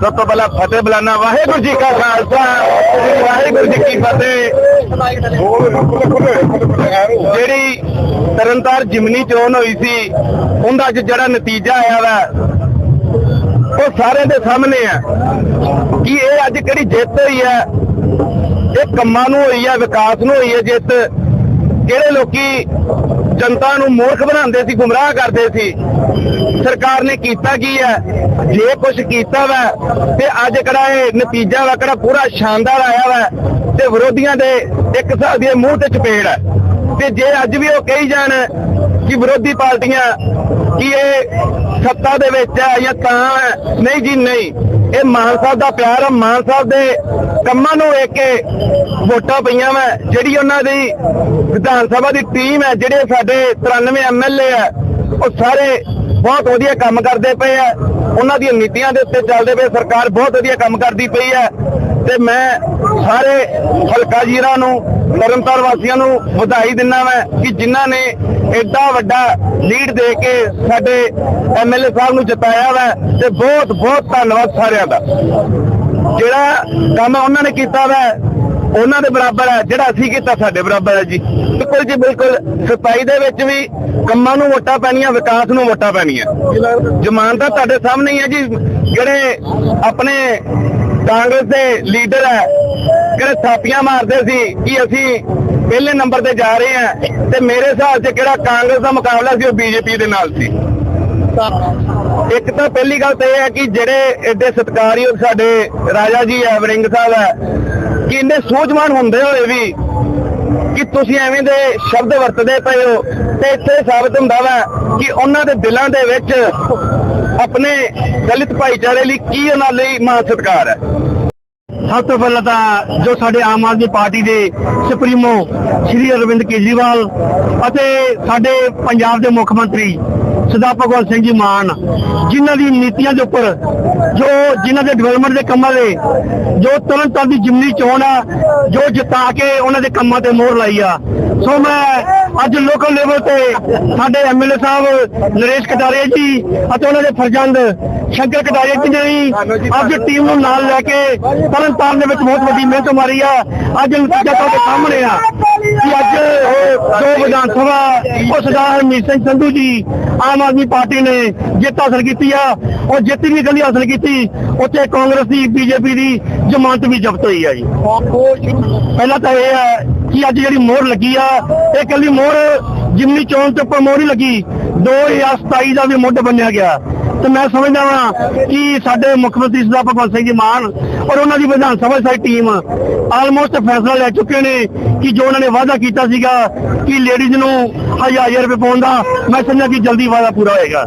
ਸਭ ਤੋਂ ਪਹਿਲਾਂ ਫਤਿਹ ਬੁਲਾਣਾ ਵਾਹਿਗੁਰੂ ਜੀ ਕਾ ਖਾਲਸਾ ਵਾਹਿਗੁਰੂ ਜੀ ਕੀ ਫਤਿਹ। ਜਿਹੜੀ ਤਰਨਤਾਰ ਜਿਮਨੀ ਚੋਣ ਹੋਈ ਸੀ ਉਹਦਾ ਅੱਜ ਜਿਹੜਾ ਨਤੀਜਾ ਆਇਆ ਵਾ ਉਹ ਸਾਰੇ ਦੇ ਸਾਹਮਣੇ ਆ। ਕਿ ਇਹ ਅੱਜ ਕਿਹੜੀ ਜਿੱਤ ਹੋਈ ਹੈ ਇਹ ਕੰਮਾਂ ਨੂੰ ਹੋਈ ਹੈ ਵਿਕਾਸ ਨੂੰ ਹੋਈ ਹੈ ਜਿੱਤ? ਕਿਹੜੇ ਲੋਕੀ ਜਨਤਾ ਨੂੰ ਮੂਰਖ ਬਣਾਉਂਦੇ ਸੀ, ਗੁੰਮਰਾਹ ਕਰਦੇ ਸੀ। ਸਰਕਾਰ ਨੇ ਕੀਤਾ ਕੀ ਹੈ? ਜੇ ਕੁਝ ਕੀਤਾ ਵਾ, ਤੇ ਅੱਜ ਕਿਹੜਾ ਇਹ ਨਤੀਜਾ ਵਾ, ਕਿਹੜਾ ਪੂਰਾ ਸ਼ਾਨਦਾਰ ਆਇਆ ਵਾ, ਤੇ ਵਿਰੋਧੀਆਂ ਦੇ ਇੱਕ ਸਾਲ ਦੀ ਮੂੰਹ ਤੇ ਚਪੇੜ ਹੈ। ਤੇ ਜੇ ਅੱਜ ਵੀ ਉਹ ਕਹੀ ਜਾਣ ਕਿ ਵਿਰੋਧੀ ਪਾਰਟੀਆਂ ਕਿ ਇਹ ਸੱਤਾ ਦੇ ਵਿੱਚ ਹੈ ਜਾਂ ਤਾਂ ਹੈ, ਨਹੀਂ ਜੀ, ਨਹੀਂ। ਇਹ ਮਾਨ ਸਾਹਿਬ ਦਾ ਪਿਆਰ ਆ, ਮਾਨ ਸਾਹਿਬ ਦੇ ਕੰਮਾਂ ਨੂੰ ਵੇਖ ਕੇ ਵੋਟਾਂ ਪਈਆਂ ਵਾ। ਜਿਹੜੀ ਉਹਨਾਂ ਦੀ ਵਿਧਾਨ ਸਭਾ ਦੀ ਟੀਮ ਹੈ ਜਿਹੜੇ ਸਾਡੇ 93 ਐਮਐਲਏ ਆ, ਉਹ ਸਾਰੇ ਬਹੁਤ ਵਧੀਆ ਕੰਮ ਕਰਦੇ ਪਏ ਆ। ਉਹਨਾਂ ਦੀਆਂ ਨੀਤੀਆਂ ਦੇ ਉੱਤੇ ਚੱਲਦੇ ਪਏ ਸਰਕਾਰ ਬਹੁਤ ਵਧੀਆ ਕੰਮ ਕਰਦੀ ਪਈ ਹੈ ਤੇ ਮੈਂ ਸਾਰੇ ਹਲਕਾ ਜੀਰਾ ਨੂੰ ਤਰਨਤਾਰ ਵਾਸੀਆਂ ਨੂੰ ਵਧਾਈ ਦਿੰਦਾ ਮੈਂ ਕਿ ਜਿਨ੍ਹਾਂ ਨੇ ਐਡਾ ਵੱਡਾ ਲੀਡ ਦੇ ਕੇ ਸਾਡੇ ਐਮਐਲਏ ਸਾਹਿਬ ਨੂੰ ਜਿਤਾਇਆ ਵਾ ਤੇ ਬਹੁਤ ਬਹੁਤ ਧੰਨਵਾਦ ਸਾਰਿਆਂ ਦਾ। ਜਿਹੜਾ ਕੰਮ ਉਹਨਾਂ ਨੇ ਕੀਤਾ ਵਾ, ਉਹਨਾਂ ਦੇ ਬਰਾਬਰ ਹੈ ਜਿਹੜਾ ਅਸੀਂ ਕੀਤਾ ਸਾਡੇ ਬਰਾਬਰ ਹੈ ਜੀ। ਬਿਲਕੁਲ ਜੀ, ਬਿਲਕੁਲ। ਸਫ਼ਾਈ ਦੇ ਵਿੱਚ ਵੀ ਕੰਮਾਂ ਨੂੰ ਵੋਟਾਂ ਪੈਣੀਆਂ, ਵਿਕਾਸ ਨੂੰ ਵੋਟਾਂ ਪੈਣੀਆਂ। ਜਮਾਨ ਤਾਂ ਤੁਹਾਡੇ ਸਾਹਮਣੇ ਹੀ ਹੈ ਜੀ, ਜਿਹੜੇ ਆਪਣੇ ਕਾਂਗਰਸ ਦੇ ਲੀਡਰ ਹੈ। ਕਿਹੜੇ ਥਾਪੀਆਂ ਮਾਰਦੇ ਸੀ ਕਿ ਅਸੀਂ ਪਹਿਲੇ ਨੰਬਰ ਤੇ ਜਾ ਰਹੇ ਹਾਂ ਤੇ ਮੇਰੇ ਹਿਸਾਬ 'ਚ ਕਿਹੜਾ ਕਾਂਗਰਸ ਦਾ ਮੁਕਾਬਲਾ ਸੀ ਉਹ ਬੀਜੇਪੀ ਦੇ ਨਾਲ ਸੀ। ਇੱਕ ਤਾਂ ਪਹਿਲੀ ਗੱਲ ਤਾਂ ਇਹ ਹੈ ਕਿ ਜਿਹੜੇ ਐਡੇ ਸਤਿਕਾਰਯੋਗ ਸਾਡੇ ਰਾਜਾ ਜੀ ਹੈ, ਵਰਿੰਗ ਸਾਹਿਬ ਹੈ, ਕਿ ਇੰਨੇ ਸੂਝਵਾਨ ਹੁੰਦੇ ਹੋਏ ਵੀ ਕਿ ਤੁਸੀਂ ਐਵੇਂ ਦੇ ਸ਼ਬਦ ਵਰਤਦੇ ਪਏ ਹੋ ਤੇ ਇੱਥੇ ਸਾਬਤ ਹੁੰਦਾ ਵਾ ਕਿ ਉਹਨਾਂ ਦੇ ਦਿਲਾਂ ਦੇ ਵਿੱਚ ਆਪਣੇ ਦਲਿਤ ਭਾਈਚਾਰੇ ਲਈ ਕੀ ਉਹਨਾਂ ਲਈ ਮਾਣ ਸਤਿਕਾਰ ਹੈ? ਸਭ ਤੋਂ ਪਹਿਲਾਂ ਤਾਂ ਜੋ ਸਾਡੇ ਆਮ ਆਦਮੀ ਪਾਰਟੀ ਦੇ ਸੁਪਰੀਮੋ ਸ਼੍ਰੀ ਅਰਵਿੰਦ ਕੇਜਰੀਵਾਲ ਅਤੇ ਸਾਡੇ ਪੰਜਾਬ ਦੇ ਮੁੱਖ ਮੰਤਰੀ ਸਰਦਾਰ ਭਗਵੰਤ ਸਿੰਘ ਜੀ ਮਾਨ, ਜਿਨ੍ਹਾਂ ਦੀ ਨੀਤੀਆਂ ਦੇ ਉੱਪਰ ਜੋ ਜਿਨ੍ਹਾਂ ਦੇ ਡਿਵੈਲਪਮੈਂਟ ਦੇ ਕੰਮਾਂ ਦੇ, ਜੋ ਤੁਰੰਤ ਦੀ ਜਿਮਨੀ ਚੋਣ ਆ, ਜੋ ਜਿਤਾ ਕੇ ਉਹਨਾਂ ਦੇ ਕੰਮਾਂ ਤੇ ਮੋਹਰ ਲਾਈ ਆ। ਸੋ ਮੈਂ ਅੱਜ ਲੋਕਲ ਲੈਵਲ ਤੇ ਸਾਡੇ ਐਮਐਲਏ ਸਾਹਿਬ ਨਰੇਸ਼ ਕਟਾਰੀਆ ਜੀ ਅਤੇ ਉਹਨਾਂ ਦੇ ਫਰਜ਼ੰਦ ਸ਼ੰਕਰ ਕਟਾਰੀਆ ਜੀ ਨੇ ਵੀ ਅੱਜ ਟੀਮ ਨੂੰ ਨਾਲ ਲੈ ਕੇ ਤਰਨਤਾਰਨ ਦੇ ਵਿੱਚ ਬਹੁਤ ਵੱਡੀ ਮਿਹਨਤ ਮਾਰੀ ਆ। ਅੱਜ ਨਤੀਜਾ ਤੁਹਾਡੇ ਸਾਹਮਣੇ ਆ। ਕਿ ਅੱਜ ਜੋ ਵਿਧਾਨ ਸਭਾ ਉਹ ਸਰਦਾਰ ਹਰਮੀਤ ਸਿੰਘ ਸੰਧੂ ਜੀ ਆਮ ਆਦਮੀ ਪਾਰਟੀ ਨੇ ਜਿੱਤ ਹਾਸਲ ਕੀਤੀ ਆ ਉਹ ਜਿੱਤ ਵੀ ਇਕੱਲੀ ਹਾਸਲ ਕੀਤੀ, ਉੱਥੇ ਕਾਂਗਰਸ ਦੀ, ਬੀਜੇਪੀ ਦੀ ਜ਼ਮਾਨਤ ਵੀ ਜ਼ਬਤ ਹੋਈ ਆ ਜੀ। ਪਹਿਲਾਂ ਤਾਂ ਇਹ ਹੈ ਕਿ ਅੱਜ ਜਿਹੜੀ ਮੋਹਰ ਲੱਗੀ ਆ, ਇਹ ਇਕੱਲੀ ਮੋਹਰ ਜਿਮਨੀ ਚੋਣ ਤੇ ਉੱਪਰ ਮੋਹਰ ਹੀ ਲੱਗੀ 2027 ਦਾ ਵੀ ਮੁੱਢ ਬੰਨਿਆ ਗਿਆ। ਤੇ ਮੈਂ ਸਮਝਦਾ ਵਾਂ ਕਿ ਸਾਡੇ ਮੁੱਖ ਮੰਤਰੀ ਸਰਦਾਰ ਭਗਵੰਤ ਸਿੰਘ ਜੀ ਮਾਨ ਔਰ ਉਹਨਾਂ ਦੀ ਵਿਧਾਨ ਸਭਾ ਸਾਡੀ ਟੀਮ ਆਲਮੋਸਟ ਫੈਸਲਾ ਲੈ ਚੁੱਕੇ ਨੇ ਕਿ ਜੋ ਉਹਨਾਂ ਨੇ ਵਾਅਦਾ ਕੀਤਾ ਸੀਗਾ ਕਿ ਲੇਡੀਜ਼ ਨੂੰ 1000 ਰੁਪਏ ਪਾਉਣ ਦਾ, ਮੈਂ ਸਮਝਦਾ ਕਿ ਜਲਦੀ ਵਾਅਦਾ ਪੂਰਾ ਹੋਏਗਾ।